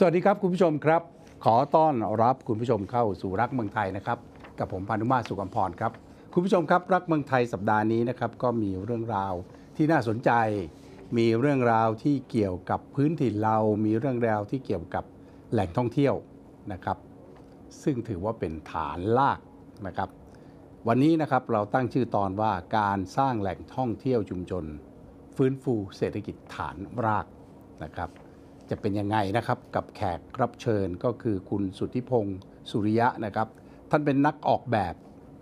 สวัสดีครับ คุณผู้ชมครับ ขอต้อนรับคุณผู้ชมเข้าสู่รักเมืองไทยนะครับ กับผมพานุมาสุกัมพรครับ คุณผู้ชมครับรักเมืองไทยสัปดาห์นี้นะครับก็มีเรื่องราวที่น่าสนใจ มีเรื่องราวที่เกี่ยวกับพื้นถิ่นเรา มีเรื่องราวที่เกี่ยวกับแหล่งท่องเที่ยวนะครับ ซึ่งถือว่าเป็นฐานลากนะครับ วันนี้นะครับเราตั้งชื่อตอนว่าการสร้างแหล่งท่องเที่ยวชุมชน ฟื้นฟูเศรษฐกิจฐานรากนะครับ จะเป็นยังไงนะครับกับแขกรับเชิญก็คือคุณสุทธิพงศ์สุริยะนะครับ ท่านเป็นนักออกแบบ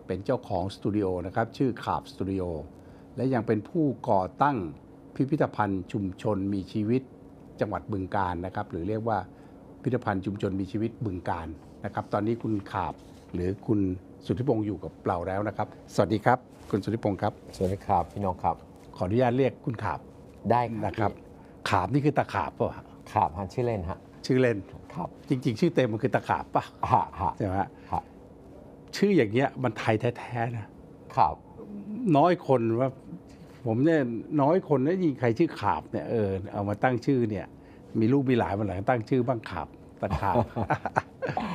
เป็นเจ้าของสตูดิโอนะครับชื่อขาบสตูดิโอและยังเป็นผู้ก่อตั้งพิพิธภัณฑ์ชุมชนมีชีวิตจังหวัดบึงการนะครับ หรือเรียกว่าพิพิธภัณฑ์ชุมชนมีชีวิตบึงการนะครับ ตอนนี้คุณขาบหรือคุณสุทธิพงศ์อยู่กับเราแล้วนะครับ สวัสดีครับ คุณสุทธิพงศ์ครับ สวัสดีครับพี่น้องครับ ขออนุญาตเรียกคุณขาบได้นะครับ ขาบนี่คือตะขาบป่ะฮะครับฮะชื่อเล่นฮะชื่อเล่นครับจริง ๆ ชื่อเต็มมันคือตะขาบป่ะฮะฮะใช่ไหมฮะฮะ ชื่ออย่างเงี้ยมันไทยแท้ๆนะครับ น้อยคนว่า ผมเนี่ยน้อยคนนะยิ่งใครชื่อขาบเนี่ยเออเอามาตั้งชื่อเนี่ย มีลูกมีหลายมาหลายตั้งชื่อบ้างขาบตะขาบ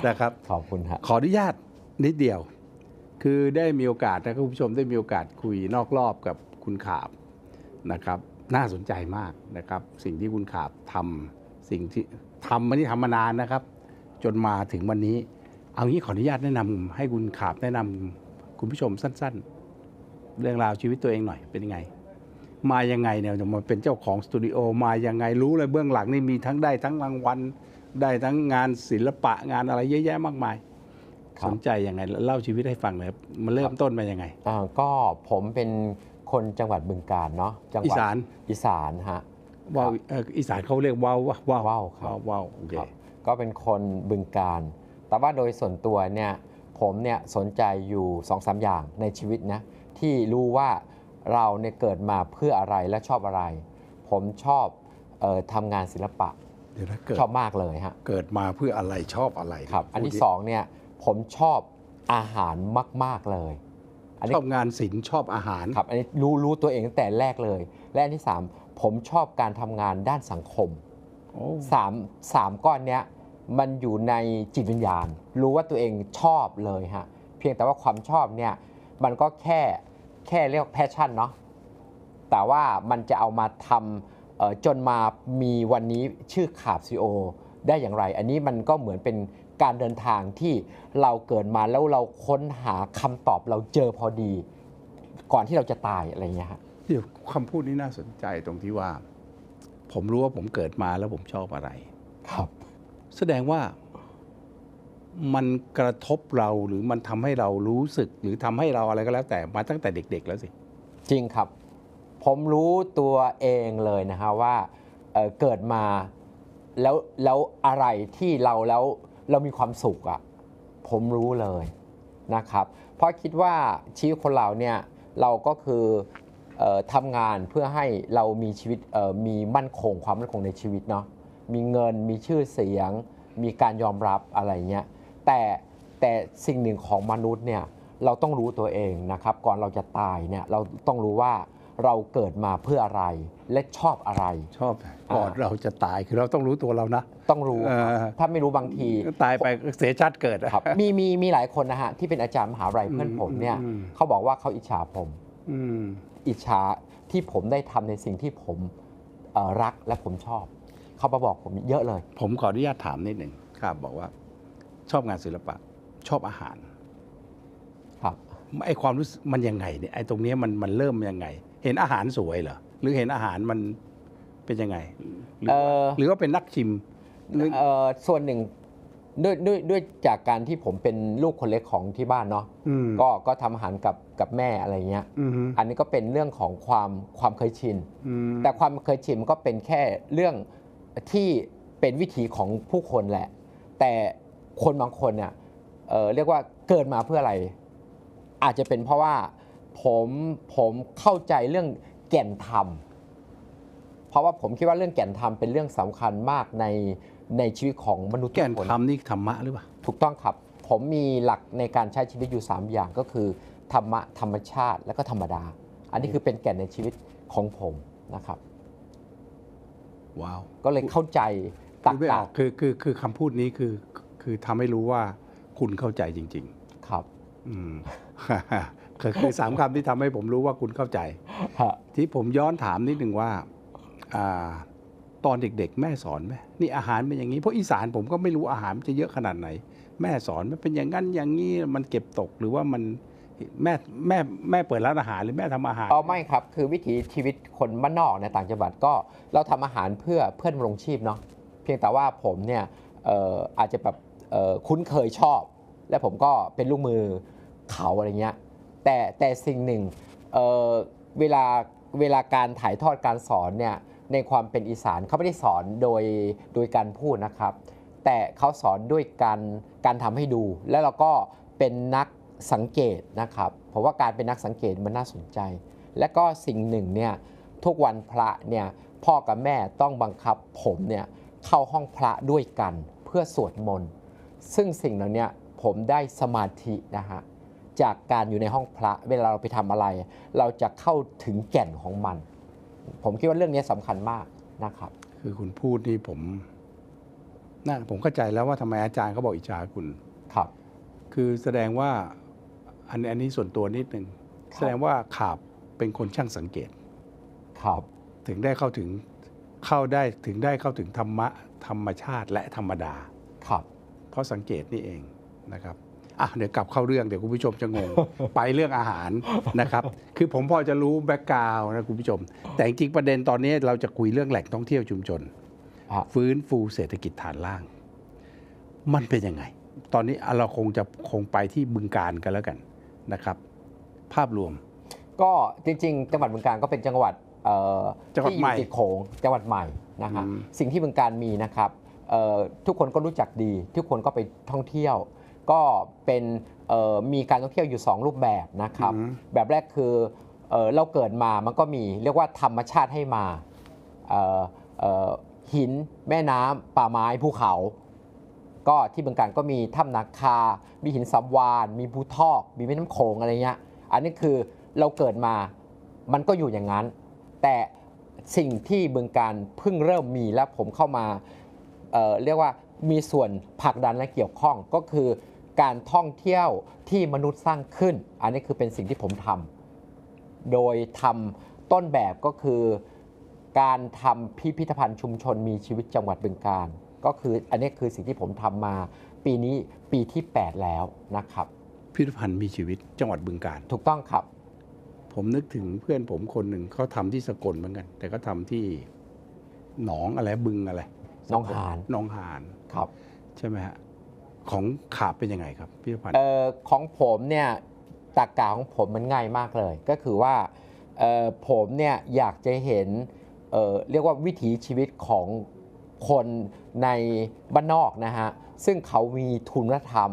นะครับขอบคุณฮะขออนุญาตนิดเดียว คือได้มีโอกาสนะคุณผู้ชมได้มีโอกาสคุยนอกรอบกับคุณขาบนะครับ น่าสนใจมากนะครับ สิ่งที่คุณขาบทำสิ่งที่ทำมานี่ทำมานานนะครับ จนมาถึงวันนี้ เอางี้ขออนุญาตแนะนำให้คุณขาบแนะนำคุณผู้ชมสั้น ๆ เรื่องราวชีวิตตัวเองหน่อยเป็นยังไง มายังไงเนี่ยจะมาเป็นเจ้าของสตูดิโอมายังไงรู้เลยเบื้องหลังนี่มีทั้งได้ทั้งรางวัลได้ทั้งงานศิลปะงานอะไรเยอะแยะมากมายครับสนใจยังไงเล่าชีวิตให้ฟังหน่อยครับมันเริ่มต้นมายังไงอ่าก็ผมเป็นคนจังหวัดบึงกาฬเนาะจังหอีวัดสานอีสานฮะว่าวเอ่ออีสานเขาเรียกว่าวว่าวว่าวครับว่าวว่าวโอเคครับก็เป็นคนบึงการ แต่ว่าโดยส่วนตัวเนี่ยผมเนี่ยสนใจอยู่2อสอย่างในชีวิตนะที่รู้ว่าเราเนี่ยเกิดมาเพื่ออะไรและชอบอะไร ผมชอบเออทำงานศิลปะเดี๋ยวนะเกิดชอบมากเลยฮะเกิดมาเพื่ออะไรชอบอะไรครับ อันที่สองเนี่ยผมชอบอาหารมาก ๆ เลยอันชนี้อบงานศิลป์ชอบอาหารครับอันนี้รู้รู้ตัวเองตั้งแต่แรกเลย และอันที่สามผมชอบการทำงานด้านสังคมโอ้สามสามก้อนเนี้ย มันอยู่ในจิตวิญญาณ รู้ว่าตัวเองชอบเลยฮะเพียงแต่ว่าความชอบเนี่ยมันก็แค่แค่เรียกแพชชั่นเนาะแต่ว่ามันจะเอามาทำเอ่อจนมามีวันนี้ชื่อขาบซีโอได้อย่างไร อันนี้มันก็เหมือนเป็นการเดินทางที่เราเกิดมาแล้วเราค้นหาคำตอบเราเจอพอดี ก่อนที่เราจะตายอะไรเงี้ยฮะเดี๋ยวคำพูดนี้น่าสนใจตรงที่ว่า ผมรู้ว่าผมเกิดมาแล้วผมชอบอะไร ครับ แสดงว่ามันกระทบเราหรือมันทำให้เรารู้สึก หรือทำให้เราอะไรก็แล้วแต่มาตั้งแต่เด็ก ๆ แล้วสิ จริงครับ ผมรู้ตัวเองเลยนะฮะว่าเเกิดมาแล้วแล้วอะไรที่เราแล้วเรามีความสุขอะ่ะผมรู้เลยนะครับ เพราะคิดว่าชีวิตคนเราเนี่ยเราก็คือออทำงานเพื่อให้เรามีชีวิตมีมั่นคงความมั่นคงในชีวิตเนาะ มีเงิน มีชื่อเสียง มีการยอมรับอะไรเงี้ยแต่แต่สิ่งหนึ่งของมนุษย์เนี่ยเราต้องรู้ตัวเองนะครับ ก่อนเราจะตายเนี่ยเราต้องรู้ว่าเราเกิดมาเพื่ออะไรและชอบอะไร ชอบก่อนเราจะตายคือเราต้องรู้ตัวเรานะ ต้องรู้เออถ้าไม่รู้บางที ตายไปเสียชาติเกิดอะครับ มีมีมีหลายคนนะฮะที่เป็นอาจารย์มหาวิทยาลัยเพื่อนผมเนี่ยอืมเขาบอกว่าเขาอิจฉาผมอืมอิจฉาที่ผมได้ทำในสิ่งที่ผมเอ่อรักและผมชอบ เขามาบอกผมเยอะเลย ผมขออนุญาตถามนิดหนึ่งครับบอกว่า ชอบงานศิลปะ ชอบอาหาร ครับไอความรู้สึกมันยังไงเนี่ยไอตรงเนี้ยมันมันเริ่มยังไง เห็นอาหารสวยเหรอหรือเห็นอาหารมันเป็นยังไง หรือเอ่ว่าอหรือว่าเป็นนักชิมหรือ เอ่อส่วนหนึ่งด้วยด้วยด้วยจากการที่ผมเป็นลูกคนเล็กของที่บ้านเนาะอืมก็ก็ทำอาหารกับกับแม่อะไรเงี้ย อืมอันนี้ก็เป็นเรื่องของความความเคยชิน อืมแต่ความเคยชินมันก็เป็นแค่เรื่อง ที่เป็นวิถีของผู้คนแหละ แต่คนบางคนเนี่ยเอ่อเรียกว่าเกิดมาเพื่ออะไร อาจจะเป็นเพราะว่าผมผมเข้าใจเรื่องแก่นธรรมเพราะว่าผมคิดว่าเรื่องแก่นธรรมเป็นเรื่องสำคัญมากในในชีวิตของมนุษย์ทุแก่นคนธรรมนี่ธรรมะหรือเปล่าถูกต้องครับ ผมมีหลักในการใช้ชีวิตอยู่ 3 อย่างก็คือ ธรรมะธรรมชาติ และก็ธรรมดา อันนี้คือเป็นแก่นในชีวิตของผมนะครับ ว้าวก็เลยเข้าใจตักคือไม่อกะอกคือคือคือคำพูดนี้คือคือทำให้รู้ว่าคุณเข้าใจจริงครับๆอืมคือคือสามคำที่ทำให้ผมรู้ว่าคุณเข้าใจฮะที่ผมย้อนถามนิดหนึ่งว่าอ่าตอนเด็กๆ แม่สอนไหมนี่อาหารเป็นอย่างนี้เพราะอีสานผมก็ไม่รู้อาหารมันจะเยอะขนาดไหน แม่สอนมันเป็นอย่างนั้นอย่างนี้มันเก็บตกหรือว่ามัน แม่แม่แม่เปิดร้านอาหารหรือแม่ทำอาหารอ๋อไม่ครับคือวิถีชีวิตคนบ้านนอกในต่างจังหวัดก็เราทำอาหารเพื่อเพื่อนรงชีพเนาะเพียงแต่ว่าผมเนี่ยเอ่ออาจจะแบบเอ่อคุ้นเคยชอบ และผมก็เป็นลูกมือเขาอะไรเงี้ยแต่แต่สิ่งหนึ่งเอ่อเวลาเวลาการถ่ายทอดการสอนเนี่ยในความเป็นอีสานเขาไม่ได้สอนโดยโดยการพูดนะครับ แต่เขาสอนด้วยการการทำให้ดู แล้วเราก็เป็นนัก สังเกตนะครับผมว่าการเป็นนักสังเกตมันน่าสนใจ และก็สิ่งหนึ่งเนี่ยทุกวันพระเนี่ยพ่อกับแม่ต้องบังคับผมเนี่ยเข้าห้องพระด้วยกันเพื่อสวดมนต์ซึ่งสิ่งเหล่านี้ผมได้สมาธินะฮะจากการอยู่ในห้องพระเวลาเราไปทำอะไร เราจะเข้าถึงแก่นของมัน ผมคิดว่าเรื่องนี้สำคัญมากนะครับ คือคุณพูดนี่ผมน่าผมเข้าใจแล้วว่าทำไมอาจารย์เขาบอกอิจฉาคุณครับ คือแสดงว่า อันอันนี้ส่วนตัวนิดหนึ่งครับแสดงว่าขาบเป็นคนช่างสังเกตครับถึงได้เข้าถึงเข้าได้ถึงได้เข้าถึงธรรมะธรรมชาติและธรรมดาครับเพราะสังเกตนี่เองนะครับอะเดี๋ยวกลับเข้าเรื่องเดี๋ยวคุณผู้ชมจะงง ไปเรื่องอาหารนะครับ คือผมพอจะรู้แบ็กกราวนะคุณผู้ชม แต่จริงๆประเด็นตอนนี้เราจะคุยเรื่องแหล่งท่องเที่ยวชุมชนฮะฟื้นฟูเศรษฐกิจฐานล่าง มันเป็นยังไง ตอนนี้อะเราคงจะคงไปที่บึงการกันแล้วกัน นะครับ ภาพรวม ก็จริง ๆ จังหวัดบึงการก็เป็นจังหวัดเอ่อจังหวัดที่อใหม่ยู่ติดโขงจังหวัดใหม่นะฮะอืม สิ่งที่บึงการมีนะครับเอ่อทุกคนก็รู้จักดี ทุกคนก็ไปท่องเที่ยว ก็เป็นเอ่อมีการท่องเที่ยวอยู่ 2 รูปแบบนะครับ อืม แบบแรกคือเอ่อเราเกิดมามันก็มีเรียกว่าธรรมชาติให้มาเอ่อเอ่อหินแม่น้ำป่าไม้ภูเขา ก็ที่บึงการก็มีถ้ำนาคา มีหินสับวาน มีภูทอก มีแม่น้ำโขงอะไรเงี้ย อันนี้คือเราเกิดมา มันก็อยู่อย่างนั้น แต่สิ่งที่บึงการเพิ่งเริ่มมีและผมเข้ามาเเรียกว่ามีส่วนผลักดันและเกี่ยวข้องก็คือการท่องเที่ยวที่มนุษย์สร้างขึ้น อันนี้คือเป็นสิ่งที่ผมทำ โดยทำต้นแบบก็คือการทำพิพิธภัณฑ์ชุมชนมีชีวิตจังหวัดบึงการ ก็คืออันนี้คือสิ่งที่ผมทำมา ปีนี้ปีที่ 8 แล้วนะครับพิพิธภัณฑ์มีชีวิตจังหวัดบึงการ ถูกต้องครับ ผมนึกถึงเพื่อนผมคนหนึ่งเขาทำที่สกลเหมือนกัน แต่เขาทำที่หนองอะไรบึงอะไรหนองหานหนองหานครับ ใช่ไหมฮะของขาบเป็นยังไงครับพิพิธภัณฑ์เอ่อของผมเนี่ยตากกาของผมมันง่ายมากเลย ก็คือว่าเอ่อผมเนี่ยอยากจะเห็นเอ่อเรียกว่าวิถีชีวิตของ คนในบ้านนอกนะฮะ ซึ่งเขามีทุนธรรม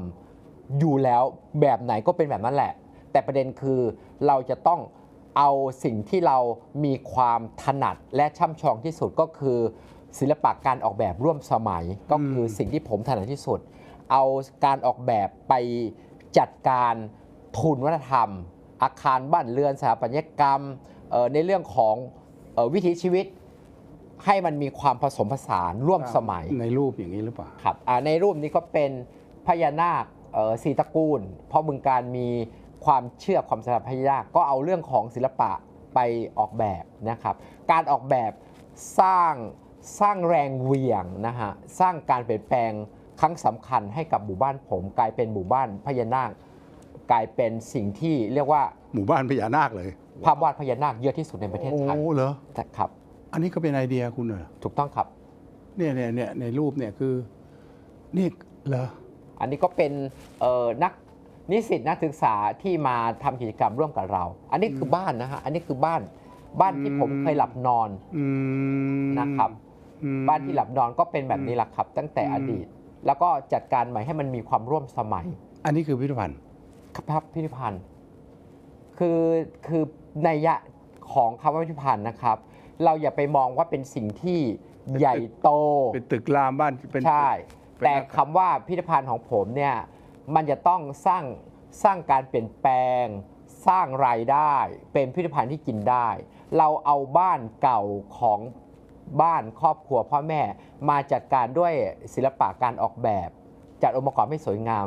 อยู่แล้วแบบไหนก็เป็นแบบนั้นแหละ แต่ประเด็นคือเราจะต้องเอาสิ่งที่เรามีความถนัดและช่ำชองที่สุดก็คือ ศิลปะการออกแบบร่วมสมัย ก็คือสิ่งที่ผมถนัดที่สุด เอาการออกแบบไปจัดการทุนวัฒนธรรม อาคารบ้านเรือนสถาปัตยกรรมในเรื่องของออวิถีชีวิต ให้มันมีความผสมผสานร่วมสมัยในรูปอย่างนี้หรือเปล่าครับอ่าในรูปนี้ก็เป็นพญานาคเอ่อสีตระกูล เพราะบึงการมีความเชื่อความศรัทธาพญานาคก็เอาเรื่องของศิลปะไปออกแบบนะครับ การออกแบบสร้างสร้างแรงเหวี่ยงนะฮะสร้างการเปลี่ยนแปลงครั้งสำคัญให้กับหมู่บ้านผม กลายเป็นหมู่บ้านพญานาค กลายเป็นสิ่งที่เรียกว่าหมู่บ้านพญานาคเลย ภาพวาดพญานาคเยอะที่สุดในประเทศโอ้ไทยเหรอนะครับ อันนี้ก็เป็นไอเดียคุณเหรอถูกต้องครับ เนี่ยเนี่ยเนี่ยในรูปเนี่ยคือนี่เหรออันนี้ก็เป็นเอ่อนักนิสิตนักศึกษาที่มาทำกิจกรรมร่วมกับเรา อันนี้คือบ้านนะฮะ อันนี้คือบ้านบ้านที่ผมเคยหลับนอนอืมนะครับอืมบ้านที่หลับนอนก็เป็นแบบนี้แหละครับ ตั้งแต่อืมอดีต แล้วก็จัดการใหม่ให้มันมีความร่วมสมัย อันนี้คือพิพิธภัณฑ์ครับพิพิธภัณฑ์ คือคือในยยะของคำว่าพิพิธภัณฑ์นะครับ เราอย่าไปมองว่าเป็นสิ่งที่ใหญ่โต เป็นตึกรามบ้านเป็น ใช่ เป็น แต่อาคารคำว่าพิพิธภัณฑ์ของผมเนี่ย มันจะต้องสร้างสร้างการเปลี่ยนแปลง สร้างรายได้ เป็นพิพิธภัณฑ์ที่กินได้ เราเอาบ้านเก่าของบ้านครอบครัวพ่อแม่ มาจัดการด้วยศิลปะการออกแบบ จัดองค์ประกอบให้สวยงาม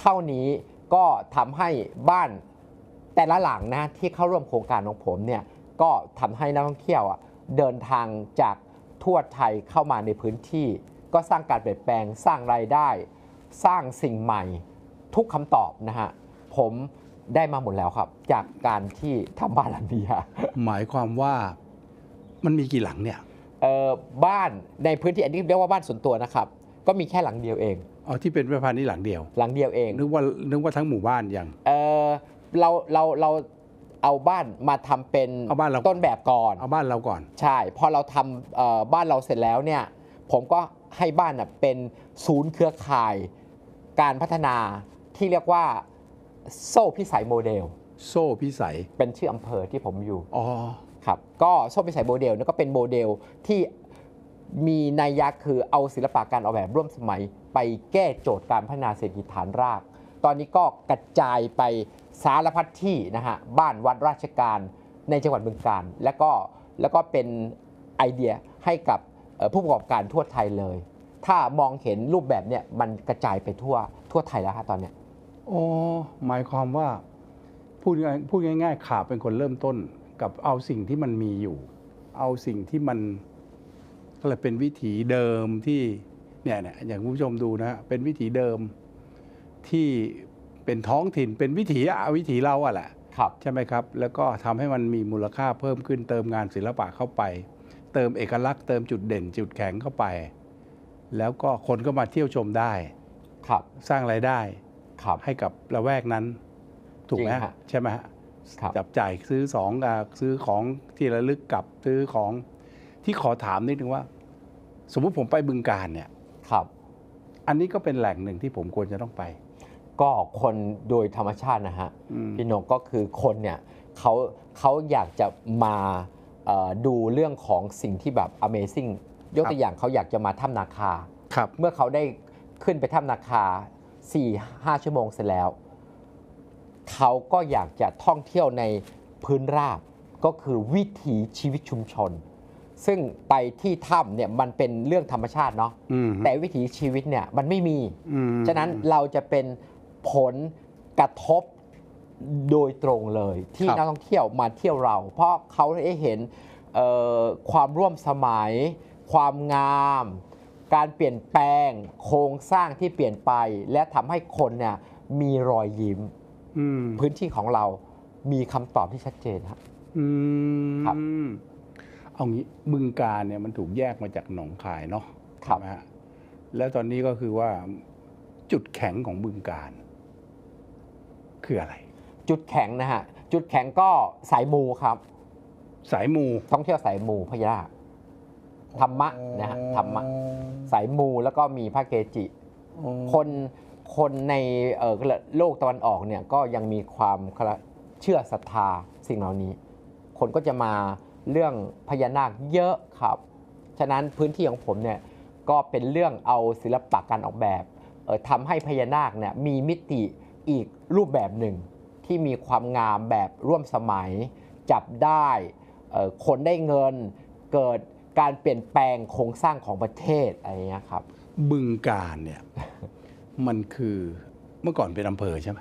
เท่านี้ก็ทำให้บ้านแต่ละหลังนะที่เข้าร่วมโครงการของผมเนี่ยก็ทำให้นักท่องเที่ยวอะ เดินทางจากทั่วไทยเข้ามาในพื้นที่ ก็สร้างการเปลี่ยนแปลงสร้างรายได้ สร้างสิ่งใหม่ ทุกคำตอบนะฮะผมได้มาหมดแล้วครับ จากการที่ทำบ้านหลังนี้ฮะหมายความว่ามันมีกี่หลังเนี่ยเอ่อบ้านในพื้นที่อันนี้เรียกว่าบ้านส่วนตัวนะครับ ก็มีแค่หลังเดียวเองเอาที่เป็นพิพิธภัณฑ์นี้หลังเดียว หลังเดียวเองนึกว่านึกว่าทั้งหมู่บ้านยังเออเราเราเรา เอาบ้านมาทำเป็นเอาบ้านเราต้นแบบก่อนเอาบ้านเราก่อน ใช่พอเราทำเอ่อบ้านเราเสร็จแล้วเนี่ยผมก็ให้บ้านน่ะเป็นศูนย์เครือข่ายการพัฒนาที่เรียกว่าโซ่พิสัยโมเดล โซ่พิสัยเป็นชื่ออำเภอที่ผมอยู่อ๋อครับก็โซ่พิสัยโมเดลเนี่ยก็เป็นโมเดลที่มีนัยยะคือเอาศิลปะการออกแบบร่วมสมัย ไปแก้โจทย์การพัฒนาเศรษฐกิจฐานราก ตอนนี้ก็กระจายไป สารพัดที่นะฮะบ้านวัดราชการในจังหวัดบึงกาฬและก็แล้วก็เป็นไอเดียให้กับผู้ประกอบการทั่วไทยเลย ถ้ามองเห็นรูปแบบเนี่ยมันกระจายไปทั่วทั่วไทยแล้วฮะตอนเนี้ยโอ้หมายความว่าพูดง่ายพูดง่าย ๆขาเป็นคนเริ่มต้นกับเอาสิ่งที่มันมีอยู่ เอาสิ่งที่มันอะไรเป็นวิถีเดิมที่เนี่ยเนี่ยอย่างคุณผู้ชมดูนะฮะเป็นวิถีเดิมที่ เป็นท้องถิ่นเป็นวิถีอะวิถีเราอะแหละครับใช่ไหมครับ แล้วก็ทำให้มันมีมูลค่าเพิ่มขึ้นเติมงานศิลปะเข้าไป เติมเอกลักษณ์เติมจุดเด่นจุดแข็งเข้าไป แล้วก็คนก็มาเที่ยวชมได้ ครับสร้างรายได้ครับให้กับละแวกนั้น ถูกไหมจริงฮะฮะใช่ไหมฮะครับจับจ่ายซื้อสองอ่าซื้อของที่ระลึกกับซื้อของที่ขอถามนิดนึงว่า สมมุติผมไปบึงการเนี่ยครับ อันนี้ก็เป็นแหล่งหนึ่งที่ผมควรจะต้องไป ก็คนโดยธรรมชาตินะฮะอืมพี่นกก็คือคนเนี่ยเขาเขาอยากจะมาเอ่อดูเรื่องของสิ่งที่แบบ Amazing ยกตัวอย่างเขาอยากจะมาถ้ำนาคาครับเมื่อเขาได้ขึ้นไปถ้ำนาคา 4-5 ชั่วโมงเสร็จแล้ว เขาก็อยากจะท่องเที่ยวในพื้นราบก็คือวิถีชีวิตชุมชน ซึ่งไปที่ถ้ำเนี่ยมันเป็นเรื่องธรรมชาติเนาะอืมแต่วิถีชีวิตเนี่ยมันไม่มีอืมฉะนั้นเราจะเป็น ผลกระทบโดยตรงเลยที่ครับนักท่องเที่ยวมาเที่ยวเรา เพราะเขาได้เห็นเอ่อความร่วมสมัย ความงาม การเปลี่ยนแปลงโครงสร้างที่เปลี่ยนไป และทำให้คนเนี่ยมีรอยยิ้มอืมพื้นที่ของเรามีคำตอบที่ชัดเจนครับอืมครับเอางี้บึงการเนี่ยมันถูกแยกมาจากหนองคายเนาะครับใช่ไหมฮะแล้วตอนนี้ก็คือว่าจุดแข็งของบึงการ คืออะไร จุดแข็งนะฮะ จุดแข็งก็สายมูครับ สายมูท่องเที่ยวสายมูพญานาคธรรมะนะฮะธรรมะสายมูแล้วก็มีพระเกจิอ๋อคนคนในเอ่อโลกตะวันออกเนี่ยก็ยังมีความเชื่อศรัทธาสิ่งเหล่านี้ คนก็จะมาเรื่องพญานาคเยอะครับ ฉะนั้นพื้นที่ของผมเนี่ยก็เป็นเรื่องเอาศิลปะการออกแบบเอ่อทำให้พญานาคเนี่ยมีมิติ อีกรูปแบบหนึ่งที่มีความงามแบบร่วมสมัย จับได้เอ่อคนได้เงินเกิดการเปลี่ยนแปลงโครงสร้างของประเทศอะไรอย่างเงี้ยครับ บึงการเนี่ยมันคือเมื่อก่อนเป็นอำเภอใช่ไหม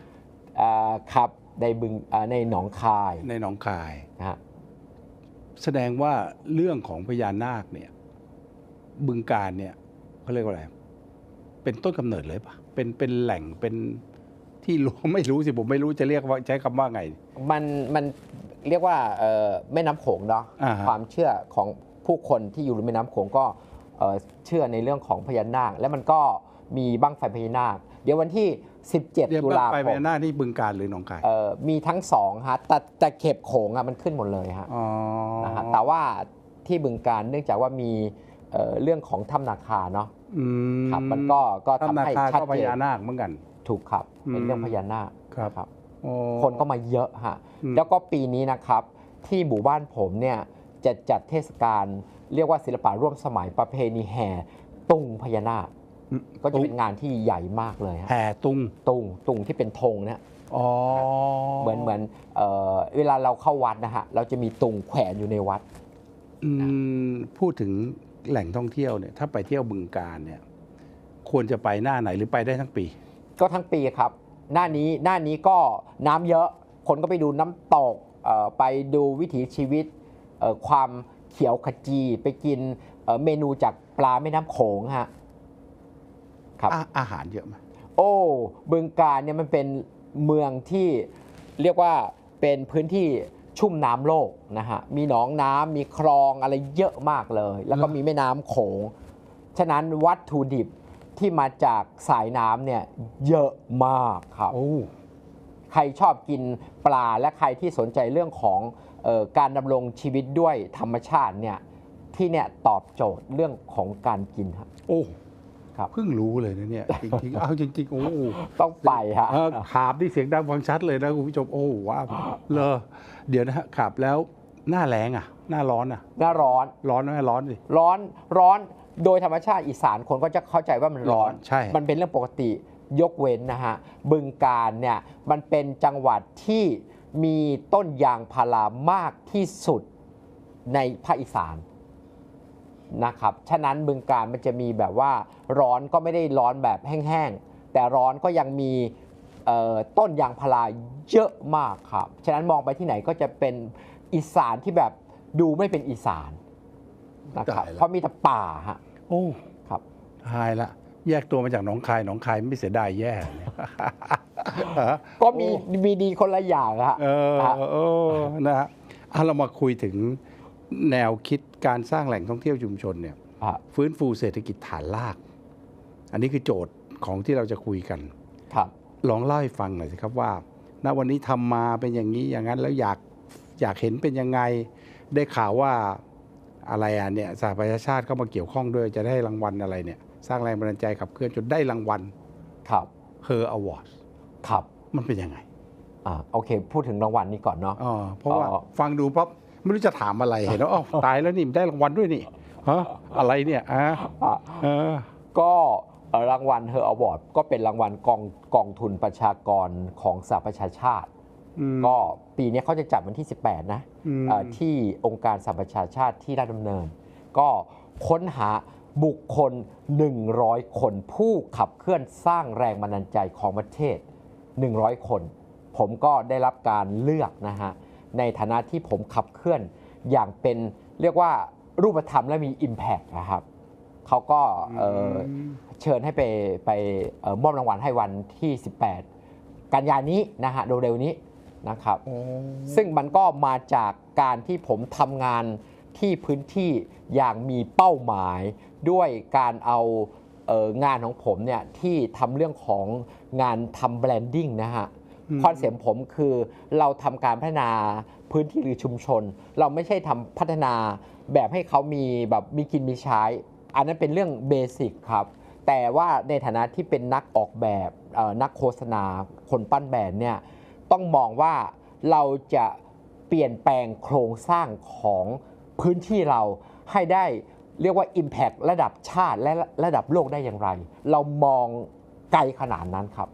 อ่าครับในบึงอ่าในหนองคายในหนองคายนะฮะแสดงว่าเรื่องของพญานาคเนี่ยบึงการเนี่ยเขาเรียกว่าอะไรเป็นต้นกำเนิดเลยปะเป็นเป็นแหล่งเป็น ที่รู้ไม่รู้สิผมไม่รู้จะเรียกว่าใช้คำว่าไง มันมันเรียกว่าเอ่อแม่น้ำโขงเนาะอ่าฮะความเชื่อของผู้คนที่อยู่ริมแม่น้ำโขงก็เอ่อเชื่อในเรื่องของพญานาค และมันก็มีบั้งไฟพญานาค เดี๋ยววันที่ 17เรียกตุว่าลาไปคพมญานาคที่บึงการหรือหนองคายเอ่อมีทั้งสองฮะแต่แต่เข็บโขงอะมันขึ้นหมดเลยฮะอ๋อนะฮะแต่ว่าที่บึงการเนื่องจากว่ามีเอ่อเรื่องของถ้ำนาคาเนาะอืมครับมันก็ก็ถ้ำทำนาให้คาชัดก็พเจนญานาคเหมือนกัน ถูกครับเป็นเรื่องอืมพญานาคครับครับโอ้คนก็มาเยอะฮะอืมแล้วก็ปีนี้นะครับ ที่หมู่บ้านผมเนี่ยจะจัดเทศกาลเรียกว่าศิลปะร่วมสมัยประเพณีแห่ตุงพญานาคอืมก็จะเป็นงานที่ใหญ่มากเลยฮะแห่ตุงตุงตุงที่เป็นธงเนะอ๋อเหมือนเหมือนเอ่อเวลาเราเข้าวัดนะฮะเราจะมีตุงแขวนอยู่ในวัดอืมพูดถึงแหล่งท่องเที่ยวเนี่ยถ้าไปเที่ยวบึงการเนี่ยควรจะไปหน้าไหนหรือไปได้ทั้งปี ก็ทั้งปีครับ หน้านี้หน้านี้ก็น้ำเยอะ คนก็ไปดูน้ำตกเอ่อไปดูวิถีชีวิตเอ่อความเขียวขจี ไปกินเอ่อเมนูจากปลาแม่น้ำโขงฮะครับอาอาหารเยอะไหมโอ้บึงการเนี่ยมันเป็นเมืองที่เรียกว่าเป็นพื้นที่ชุ่มน้ำโลกนะฮะมีหนองน้ำมีคลองอะไรเยอะมากเลย แล้วก็มีแม่น้ำโขง ฉะนั้นวัตถุดิบ ที่มาจากสายน้ำเนี่ยเยอะมากครับโอ้ใครชอบกินปลาและใครที่สนใจเรื่องของเออการดำรงชีวิตด้วยธรรมชาติเนี่ยที่เนี่ยตอบโจทย์เรื่องของการกินครับโอ้ครับเพิ่งรู้เลยนะเนี่ยจริงๆเอาจริงๆโอ้ต้องไปฮะเออขาบที่เสียงดังฟังชัดเลยนะคุณผู้ชมโอ้ว้าวเลอเดี๋ยวนะฮะขับแล้วหน้าแรงอะ หน้าร้อนอะ หน้าร้อนร้อนไหมร้อนสิร้อนร้อน โดยธรรมชาติอีสานคนก็จะเข้าใจว่ามันร้อนร้อนใช่ มันเป็นเรื่องปกติยกเว้นนะฮะบึงการเนี่ยมันเป็นจังหวัดที่มีต้นยางพารามากที่สุดในภาคอีสานนะครับ ฉะนั้นบึงการมันจะมีแบบว่าร้อนก็ไม่ได้ร้อนแบบแห้งๆ แต่ร้อนก็ยังมีเอ่อต้นยางพาราเยอะมากครับ ฉะนั้นมองไปที่ไหนก็จะเป็นอีสานที่แบบดูไม่เป็นอีสานนะครับตายละเพราะมีแต่ป่าฮะ โอ้ครับตายละ แยกตัวมาจากหนองคายหนองคายไม่เสียดายแย่เนี่ยก็มีมีดีคนละอย่างฮะเออฮะเออนะฮะเอาเรามาคุยถึงแนวคิดการสร้างแหล่งท่องเที่ยวชุมชนเนี่ยอะฟื้นฟูเศรษฐกิจฐานราก อันนี้คือโจทย์ของที่เราจะคุยกันครับลองเล่าให้ฟังหน่อยสิครับว่า ณวันนี้ทำมาเป็นอย่างนี้อย่างนั้นแล้วอยากอยากเห็นเป็นยังไง ได้ข่าวว่า อะไรอะเนี่ยสหประชาชาติเข้ามาเกี่ยวข้องด้วยจะได้รางวัลอะไรเนี่ย สร้างแรงบันดาลใจขับเคลื่อนจนได้รางวัลครับ Her Award ครับมันเป็นยังไงอ่าโอเค พูดถึงรางวัลนี้ก่อนเนาะอ๋อเพราะว่าอ๋อฟังดูปั๊บไม่รู้จะถามอะไรเห็นว่าอ๋อตายแล้วนี่ได้รางวัลด้วยนี่ฮะอะไรเนี่ยอะอะเออก็เอ่อรางวัล Her Award ก็เป็นรางวัลกองกองทุนประชากรของสหประชาชาติ อืม ก็ปีนี้เขาจะจัดวันที่ 18 นะอืม เอ่อที่องค์การสหประชาชาติที่ราชดำเนิน ก็ค้นหาบุคคล 100 คนผู้ขับเคลื่อนสร้างแรงบันดาลใจของประเทศ 100 คน ผมก็ได้รับการเลือกนะฮะ ในฐานะที่ผมขับเคลื่อนอย่างเป็นเรียกว่ารูปธรรมและมี Impact นะครับเขาก็เอ่ออมเชิญให้ไปไปเอ่อมอบรางวัลให้วันที่ 18 กันยานี้นะฮะเร็วๆนี้ นะครับ ซึ่งมันก็มาจากการที่ผมทำงานที่พื้นที่อย่างมีเป้าหมาย ด้วยการเอาเอองานของผมเนี่ยที่ทำเรื่องของงานทำแบรนดิ้งนะฮะอืมคอนเซ็ปต์ผมคือเราทำการพัฒนาพื้นที่หรือชุมชน เราไม่ใช่ทำพัฒนาแบบให้เขามีแบบมีกินมีใช้ อันนั้นเป็นเรื่องเบสิกครับ แต่ว่าในฐานะที่เป็นนักออกแบบเอ่อนักโฆษณาคนปั้นแบรนด์เนี่ย ต้องมองว่าเราจะเปลี่ยนแปลงโครงสร้างของพื้นที่เราให้ได้เรียกว่า Impact ระดับชาติและระดับโลกได้อย่างไร เรามองไกลขนาดนั้นครับ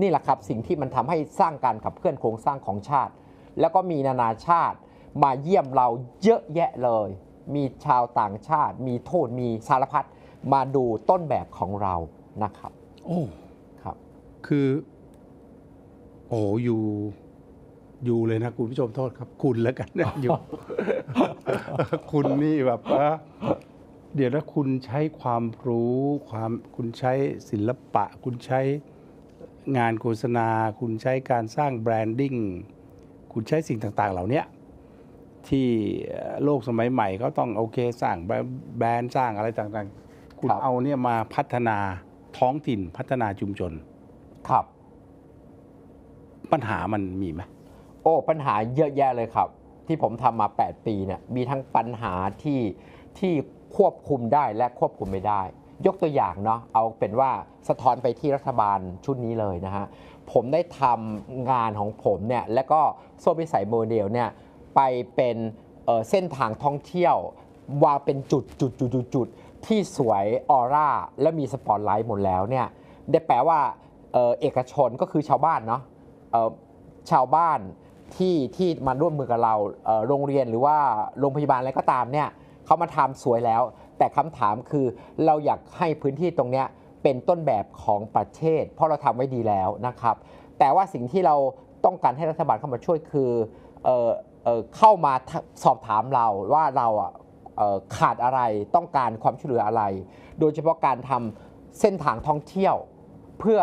นี่แหละครับสิ่งที่มันทำให้สร้างการขับเคลื่อนโครงสร้างของชาติ แล้วก็มีนานาชาติมาเยี่ยมเราเยอะแยะเลย มีชาวต่างชาติ มีโทษมีสารพัดมาดูต้นแบบของเรานะครับ โอ้ ครับ คือ โอ้อยู่อยู่เลยนะคุณผู้ชมโทษครับ คุณแล้วกันนะอยู่ คุณนี่แบบว่าเดี๋ยวนะคุณใช้ความรู้ความคุณใช้ศิลปะ คุณใช้งานโฆษณา คุณใช้การสร้างแบรนดิ้งคุณใช้สิ่งต่าง ๆ เหล่าเนี้ยที่เอ่อโลกสมัยใหม่เขาต้องโอเคสร้างแบรนด์แบรนด์สร้างอะไรต่างๆ คุณครับเอาเนี่ยมาพัฒนาท้องถิ่นพัฒนาชุมชน ครับ ปัญหามันมีไหมโอ้ปัญหาเยอะแยะเลยครับ ที่ผมทำมา 8 ปีเนี่ยมีทั้งปัญหาที่ที่ควบคุมได้และควบคุมไม่ได้ ยกตัวอย่างเนาะเอาเป็นว่าสะท้อนไปที่รัฐบาลชุดนี้เลยนะฮะผมได้ทำงานของผมเนี่ยและก็โซ่พิสัยโมเดลเนี่ยไปเป็นเเส้นทางท่องเที่ยววางเป็นจุดจุดจุดจุดจุดที่สวยออร่าและมีสปอตไลท์หมดแล้วเนี่ยได้แปลว่าเออเอกชนก็คือชาวบ้านเนาะ ชาวบ้านที่ที่มาร่วมมือกับเราโรงเรียนหรือว่าโรงพยาบาลอะไรก็ตามเนี่ยเขามาทำสวยแล้ว แต่คำถามคือเราอยากให้พื้นที่ตรงเนี้ยเป็นต้นแบบของประเทศ เพราะเราทำไว้ดีแล้วนะครับ แต่ว่าสิ่งที่เราต้องการให้รัฐบาลเข้ามาช่วยคือเออเออเข้ามาสอบถามเราว่าเราอะขาดอะไรต้องการความช่วยเหลืออะไร โดยเฉพาะการทำเส้นทางท่องเที่ยว เพื่อ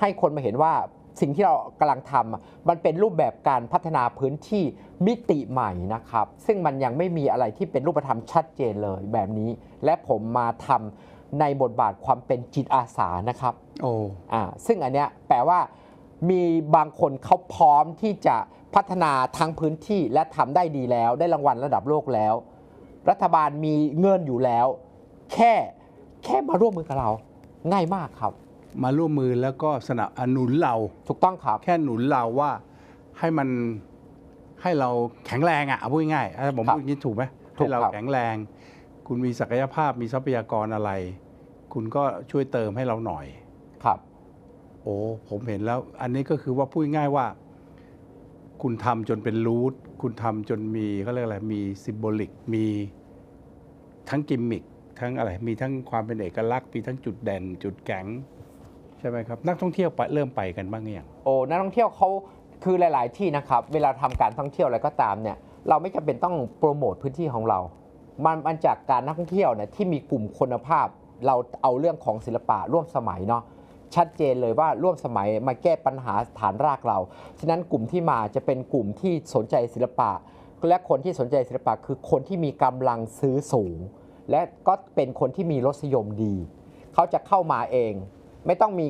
ให้คนมาเห็นว่า สิ่งที่เรากำลังทำอะมันเป็นรูปแบบการพัฒนาพื้นที่มิติใหม่นะครับ ซึ่งมันยังไม่มีอะไรที่เป็นรูปธรรมชัดเจนเลยแบบนี้ และผมมาทำในบทบาทความเป็นจิตอาสานะครับโอ้อ่าซึ่งอันเนี้ยแปลว่ามีบางคนเขาพร้อมที่จะพัฒนาทางพื้นที่และทำได้ดีแล้ว ได้รางวัลระดับโลกแล้ว รัฐบาลมีเงินอยู่แล้ว แค่แค่มาร่วมมือกับเราง่ายมากครับ มาร่วมมือแล้วก็สนับสนุนเรา ถูกต้องครับแค่หนุนเราว่าให้มันให้เราแข็งแรงอะเอาพูดง่ายๆถ้าผมครับพูดอย่างนี้ถูกไหมถูให้กเราครับแข็งแรง คุณมีศักยภาพมีทรัพยากรอะไร คุณก็ช่วยเติมให้เราหน่อยครับ โอ้ผมเห็นแล้ว อันนี้ก็คือว่าพูดง่ายๆว่า คุณทำจนเป็นรูทคุณทำจนมีเขาเรียกอะไรมีซิมโบลิกมีทั้งกิมมิคทั้งอะไร มีทั้งความเป็นเอกลักษณ์ มีทั้งจุดเด่น จุดแข็งใช่ไหมครับนักท่องเที่ยวไปเริ่มไปกันบ้างหรือยังโอ้นักท่องเที่ยวเขาคือหลาย ๆ ที่นะครับ เวลาทำการท่องเที่ยวอะไรก็ตามเนี่ยเราไม่จำเป็นต้องโปรโมทพื้นที่ของเรา มันมันจากการนักท่องเที่ยวเนี่ยที่มีกลุ่มคุณภาพ เราเอาเรื่องของศิลปะร่วมสมัยเนาะชัดเจนเลยว่าร่วมสมัยมาแก้ปัญหาฐานรากเรา ฉะนั้นกลุ่มที่มาจะเป็นกลุ่มที่สนใจศิลปะ และคนที่สนใจศิลปะคือคนที่มีกำลังซื้อสูง และก็เป็นคนที่มีรสนิยมดี เขาจะเข้ามาเอง ไม่ต้องมี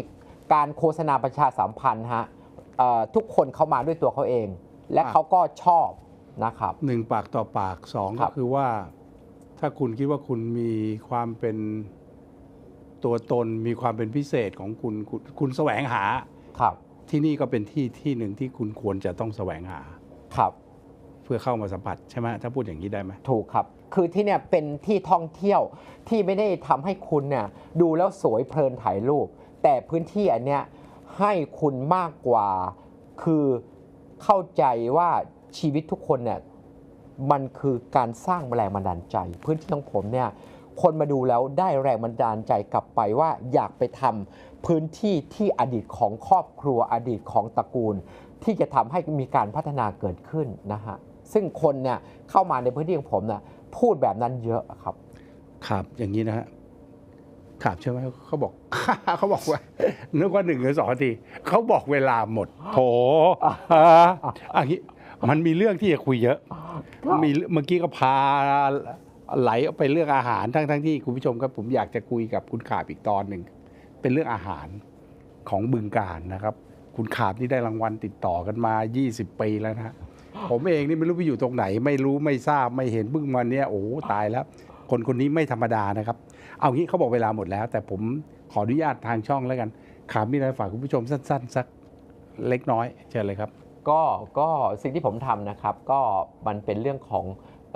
การโฆษณาประชาสัมพันธ์ฮะเอ่อทุกคนเข้ามาด้วยตัวเขาเอง และอะเขาก็ชอบนะครับหนึ่งปากต่อปากสองครัก็บคือว่า ถ้าคุณคิดว่าคุณมีความเป็นตัวตนมีความเป็นพิเศษของคุณคุณคุณแสวงหาครับ ที่นี่ก็เป็นที่ที่หนึ่งที่คุณควรจะต้องแสวงหาครับ เพื่อเข้ามาสัมผัสใช่ไหมถ้าพูดอย่างนี้ได้ไหมถูกครับ คือที่เนี่ยเป็นที่ท่องเที่ยวที่ไม่ได้ทำให้คุณเนี่ยดูแล้วสวยเพลินถ่ายรูป แต่พื้นที่อันเนี้ยให้คุณมากกว่า คือเข้าใจว่าชีวิตทุกคนเนี่ยมันคือการสร้างแรงบันดาลใจ พื้นที่ของผมเนี่ยคนมาดูแล้วได้แรงบันดาลใจกลับไปว่าอยากไปทำพื้นที่ที่อดีตของครอบครัวอดีตของตระกูล ที่จะทำให้มีการพัฒนาเกิดขึ้นนะฮะซึ่งคนเนี่ยเข้ามาในพื้นที่ของผมเนี่ยพูดแบบนั้นเยอะครับ ครับอย่างนี้นะฮะ ครับใช่ไหมเขาบอกเขาบอกว่านึกว่าหนึ่งหรือสองนาทีเขาบอกเวลาหมดโถอ่าอันนี้มันมีเรื่องที่จะคุยเยอะ มีเมื่อกี้ก็พาไหลออกไปเรื่องอาหารทั้งทั้งที่คุณผู้ชมครับผมอยากจะคุยกับคุณขาบอีกตอนหนึ่งเป็นเรื่องอาหารของบึงการนะครับ คุณขาบนี่ได้รางวัลติดต่อกันมา 20 ปีแล้วนะฮะผมเองนี่ไม่รู้ไปอยู่ตรงไหน ไม่รู้ไม่ทราบไม่เห็นบึ้งมันเนี่ยโอ้โหตายแล้ว คนคนนี้ไม่ธรรมดานะครับ เอางี้เขาบอกเวลาหมดแล้ว แต่ผมขออนุญาตทางช่องแล้วกันขามีอะไรฝากคุณผู้ชมสั้นๆสักเล็กน้อยเชิญเลยครับ ก็ก็สิ่งที่ผมทำนะครับ ก็มันเป็นเรื่องของ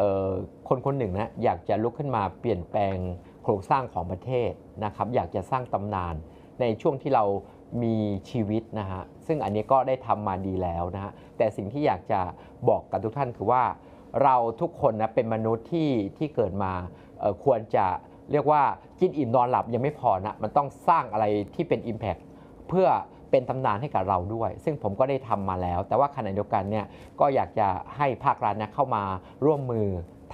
ออคนคนหนึ่งนะอยากจะลุกขึ้นมาเปลี่ยนแปลงโครงสร้างของประเทศนะครับ อยากจะสร้างตำนานในช่วงที่เรามีชีวิตนะฮะซึ่งอันนี้ก็ได้ทำมาดีแล้วนะฮะแต่สิ่งที่อยากจะบอกกับทุกท่านคือว่า เราทุกคนนะเป็นมนุษย์ที่ที่เกิดมาควรจะ เรียกว่ากินอิ่มนอนหลับยังไม่พอนะมันต้องสร้างอะไรที่เป็น Impact เพื่อเป็นตำนานให้กับเราด้วย ซึ่งผมก็ได้ทำมาแล้ว แต่ว่าขณะเดียวกันเนี่ยก็อยากจะให้ภาครัฐนะเข้ามาร่วมมือ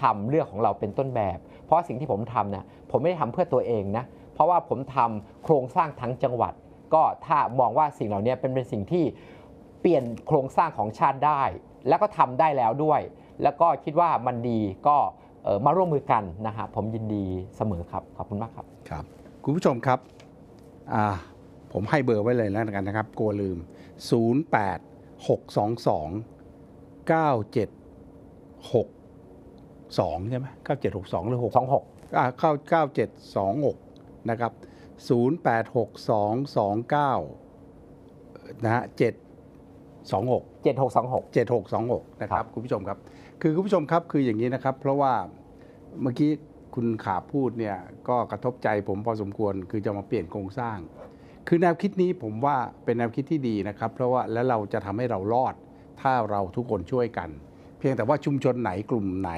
ทำเรื่องของเราเป็นต้นแบบ เพราะสิ่งที่ผมทำเนี่ยผมไม่ได้ทำเพื่อตัวเองนะเพราะว่าผมทำโครงสร้างทั้งจังหวัด ก็ถ้ามองว่าสิ่งเหล่านี้เป็นเป็นสิ่งที่เปลี่ยนโครงสร้างของชาติได้ แล้วก็ทำได้แล้วด้วย แล้วก็คิดว่ามันดีก็ มาร่วมมือกันนะฮะผมยินดีเสมอครับ ขอบคุณมากครับครับ คุณผู้ชมครับอ่าผมให้เบอร์ไว้เลยแล้วกันนะครับกลัวลืม 0 8 6 2 2 9 7 6 2 ใช่ไหม9 7 6 2 หรือ 6 26อ่าเข้า9 7 2 6 นะครับ 0 8 6 2 2 9นะฮะ7 2 6 7626 7626 นะครับ คุณผู้ชมครับ คือคุณผู้ชมครับคืออย่างนี้นะครับ เพราะว่าเมื่อกี้คุณขาพูดเนี่ยก็กระทบใจผมพอสมควร คือจะมาเปลี่ยนโครงสร้าง คือแนวคิดนี้ผมว่าเป็นแนวคิดที่ดีนะครับ เพราะว่าแล้วเราจะทำให้เรารอด ถ้าเราทุกคนช่วยกัน เพียงแต่ว่าชุมชนไหนกลุ่มไหน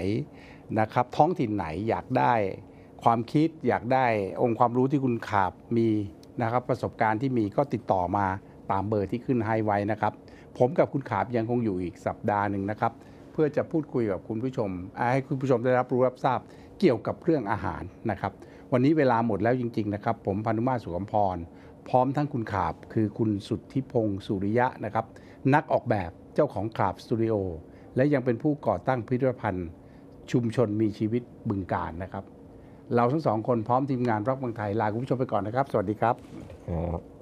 นะครับ ท้องถิ่นไหนอยากได้ความคิดอยากได้องค์ความรู้ที่คุณขาบมีนะครับ ประสบการณ์ที่มีก็ติดต่อมาตามเบอร์ที่ขึ้นให้ไว้นะครับ ผมกับคุณขาบยังคงอยู่อีกสัปดาห์หนึ่งนะครับ พื่อจะพูดคุยกับคุณผู้ชม ให้คุณผู้ชมได้รับรู้รับทราบเกี่ยวกับเรื่องอาหารนะครับ วันนี้เวลาหมดแล้วจริง ๆ นะครับ ผมพานุมาสุขมพร พร้อมทั้งคุณขาบคือคุณสุทธิพงศ์สุริยะนะครับ นักออกแบบเจ้าของขาบสตูดิโอและยังเป็นผู้ก่อตั้งพิพิธภัณฑ์ชุมชนมีชีวิตบึงการนะครับ เราทั้งสองคนพร้อมทีมงานรักเมืองไทยลาคุณผู้ชมไปก่อนนะครับ สวัสดีครับครับ